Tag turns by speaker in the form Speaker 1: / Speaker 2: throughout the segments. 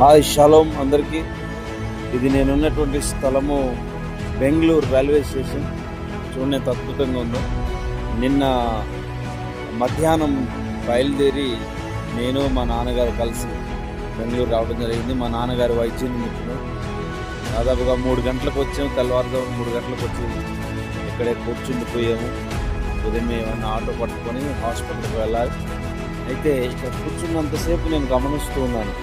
Speaker 1: Hi shalom అందరికీ. ఇది నేనున్నటువంటి స్థలము బెంగళూరు రైల్వే స్టేషన్. చూడండి అద్భుతంగా ఉందో. నిన్న మధ్యాహ్నం బయలుదేరి నేను మా నాన్నగారు కలిసి బెంగళూరు రావడం జరిగింది. మా నాన్నగారు వైద్యం నిమిత్తం దాదాపుగా మూడు గంటలకు వచ్చాము. తెల్లవారుజాము మూడు గంటలకు వచ్చి ఇక్కడే కూర్చుండిపోయాము. ఉదయం ఏమన్నా ఆటో పట్టుకొని హాస్పిటల్కి వెళ్ళాలి. అయితే ఇక్కడ కూర్చున్నంతసేపు నేను గమనిస్తూ ఉన్నాను.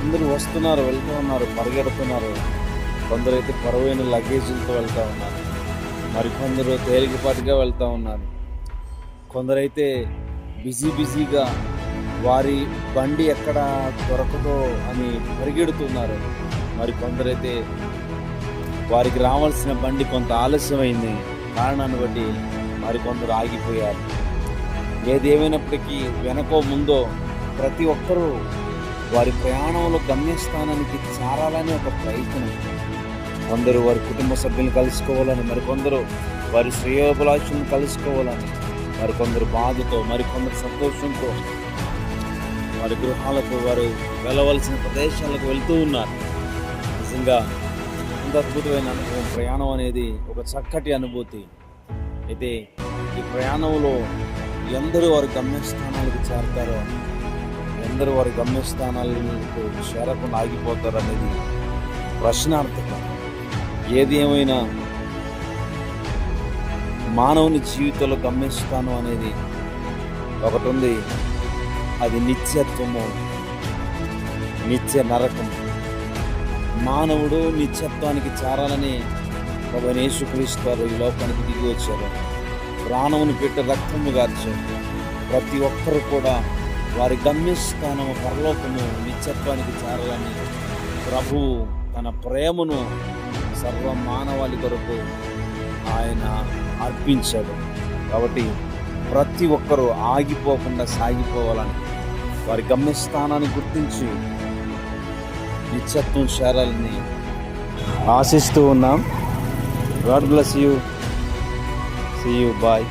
Speaker 1: అందరూ వస్తున్నారు వెళ్తూ ఉన్నారు పరిగెడుతున్నారు. కొందరైతే పరువైన లగేజీలతో వెళ్తూ ఉన్నారు. మరికొందరు తేలికపాటిగా వెళ్తూ ఉన్నారు. కొందరైతే బిజీ బిజీగా వారి బండి ఎక్కడ దొరకదో అని పరిగెడుతున్నారు. మరి కొందరైతే వారికి రావాల్సిన బండి కొంత ఆలస్యమైంది కారణాన్ని బట్టి మరికొందరు ఆగిపోయారు. ఏదేమైనప్పటికీ వెనకో ముందో ప్రతి ఒక్కరూ వారి ప్రయాణంలో గమ్యస్థానానికి చేరాలని ఒక ప్రయత్నం. కొందరు వారి కుటుంబ సభ్యులను కలుసుకోవాలని మరికొందరు వారి శ్రేయోభిలాషులను కలుసుకోవాలని మరికొందరు బాధతో మరికొందరు సంతోషంతో వారి గృహాలకు వారు వెళ్ళవలసిన ప్రదేశాలకు వెళ్తూ ఉన్నారు. నిజంగా ఎంత అద్భుతమైన అనుభవం ప్రయాణం అనేది ఒక చక్కటి అనుభూతి. అయితే ఈ ప్రయాణంలో ఎందరూ వారి గమ్యస్థానాలకు చేరతారో అందరూ వారి గమ్యస్థానాలకు చేరకుండా ఆగిపోతారు అనేది ప్రశ్నార్థకం. ఏది ఏమైనా మానవుని జీవితంలో గమ్యస్థానం అనేది ఒకటి ఉంది. అది నిత్యత్వము నిత్య నరకం. మానవుడు నిత్యత్వానికి చేరాలని ప్రభు యేసుక్రీస్తు ఈ లోకానికి దిగి వచ్చారు. ప్రాణమును పెట్టి రక్తము గార్చారు. ప్రతి ఒక్కరు కూడా వారి గమ్యస్థానము పరలోకము నిత్యత్వానికి చేరాలని ప్రభువు తన ప్రేమను సర్వ మానవాళి కొరకు ఆయన అర్పించాడు. కాబట్టి ప్రతి ఒక్కరూ ఆగిపోకుండా సాగిపోవాలని వారి గమ్యస్థానాన్ని గుర్తించి నిత్యత్వం చేరాలని ఆశిస్తూ ఉన్నాం. God bless you. See you bye